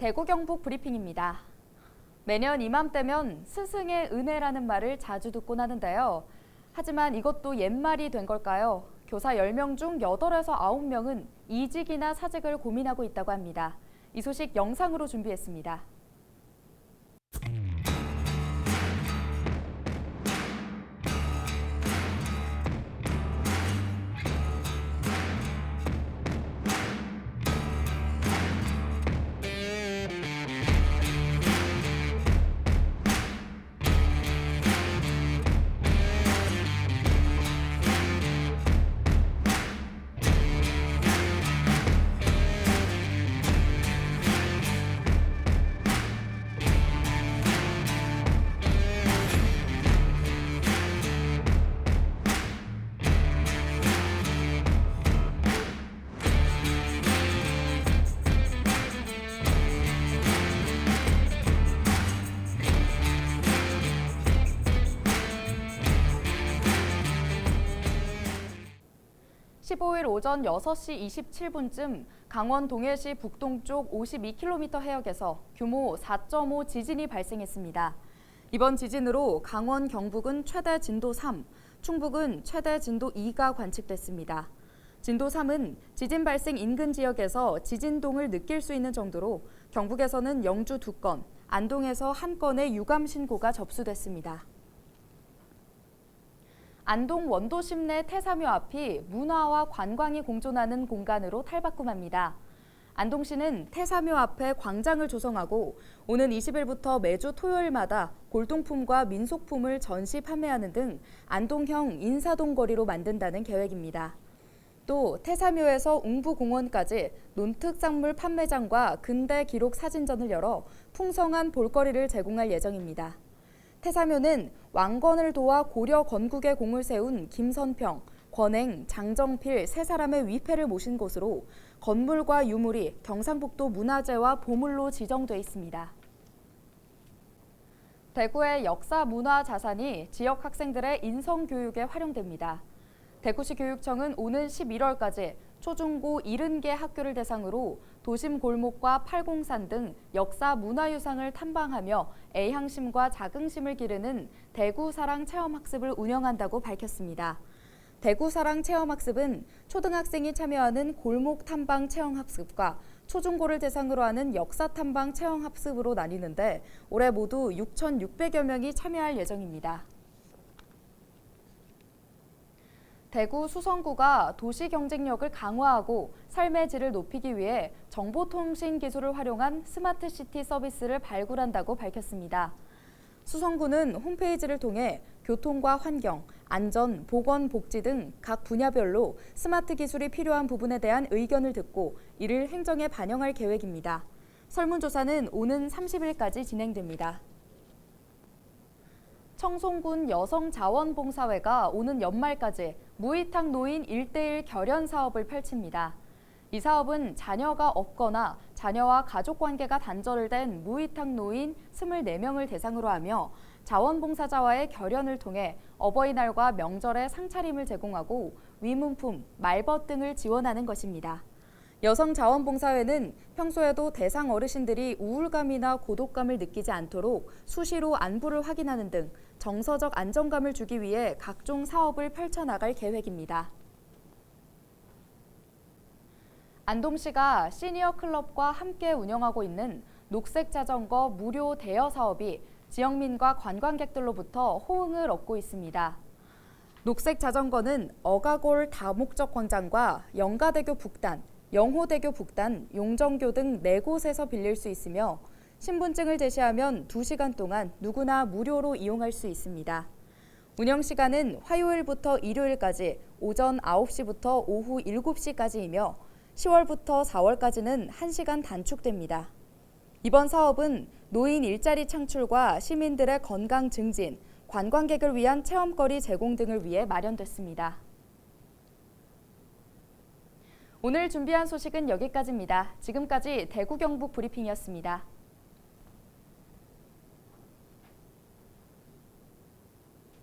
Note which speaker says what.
Speaker 1: 대구 경북 브리핑입니다. 매년 이맘때면 스승의 은혜라는 말을 자주 듣곤 하는데요. 하지만 이것도 옛말이 된 걸까요? 교사 10명 중 8에서 9명은 이직이나 사직을 고민하고 있다고 합니다. 이 소식 영상으로 준비했습니다. (15일) 오전 6시 27분쯤 강원 동해시 북동쪽 52km 해역에서 규모 4.5 지진이 발생했습니다. 이번 지진으로 강원 경북은 최대 진도 3, 충북은 최대 진도 2가 관측됐습니다. 진도 3은 지진 발생 인근 지역에서 지진동을 느낄 수 있는 정도로 경북에서는 영주 2건, 안동에서 1건의 유감 신고가 접수됐습니다. 안동 원도심 내 태사묘 앞이 문화와 관광이 공존하는 공간으로 탈바꿈합니다. 안동시는 태사묘 앞에 광장을 조성하고 오는 20일부터 매주 토요일마다 골동품과 민속품을 전시 판매하는 등 안동형 인사동 거리로 만든다는 계획입니다. 또 태사묘에서 웅부공원까지 논특작물 판매장과 근대 기록 사진전을 열어 풍성한 볼거리를 제공할 예정입니다. 태사묘는 왕건을 도와 고려 건국의 공을 세운 김선평, 권행, 장정필 세 사람의 위패를 모신 곳으로 건물과 유물이 경상북도 문화재와 보물로 지정돼 있습니다. 대구의 역사 문화 자산이 지역 학생들의 인성 교육에 활용됩니다. 대구시 교육청은 오는 11월까지 초중고 70개 학교를 대상으로 도심 골목과 팔공산 등 역사 문화유산을 탐방하며 애향심과 자긍심을 기르는 대구 사랑 체험학습을 운영한다고 밝혔습니다. 대구 사랑 체험학습은 초등학생이 참여하는 골목 탐방 체험학습과 초중고를 대상으로 하는 역사 탐방 체험학습으로 나뉘는데 올해 모두 6,600여 명이 참여할 예정입니다. 대구 수성구가 도시 경쟁력을 강화하고 삶의 질을 높이기 위해 정보통신 기술을 활용한 스마트 시티 서비스를 발굴한다고 밝혔습니다. 수성구는 홈페이지를 통해 교통과 환경, 안전, 보건, 복지 등 각 분야별로 스마트 기술이 필요한 부분에 대한 의견을 듣고 이를 행정에 반영할 계획입니다. 설문조사는 오는 30일까지 진행됩니다. 청송군 여성자원봉사회가 오는 연말까지 무이탁 노인 1대1 결연 사업을 펼칩니다. 이 사업은 자녀가 없거나 자녀와 가족 관계가 단절된 무이탁 노인 24명을 대상으로 하며 자원봉사자와의 결연을 통해 어버이날과 명절에 상차림을 제공하고 위문품, 말벗 등을 지원하는 것입니다. 여성자원봉사회는 평소에도 대상 어르신들이 우울감이나 고독감을 느끼지 않도록 수시로 안부를 확인하는 등 정서적 안정감을 주기 위해 각종 사업을 펼쳐나갈 계획입니다. 안동시가 시니어 클럽과 함께 운영하고 있는 녹색 자전거 무료 대여 사업이 지역민과 관광객들로부터 호응을 얻고 있습니다. 녹색 자전거는 어가골 다목적 광장과 영가대교 북단, 영호대교 북단, 용정교 등 네 곳에서 빌릴 수 있으며 신분증을 제시하면 2시간 동안 누구나 무료로 이용할 수 있습니다. 운영 시간은 화요일부터 일요일까지 오전 9시부터 오후 7시까지이며 10월부터 4월까지는 1시간 단축됩니다. 이번 사업은 노인 일자리 창출과 시민들의 건강 증진, 관광객을 위한 체험거리 제공 등을 위해 마련됐습니다. 오늘 준비한 소식은 여기까지입니다. 지금까지 대구 경북 브리핑이었습니다.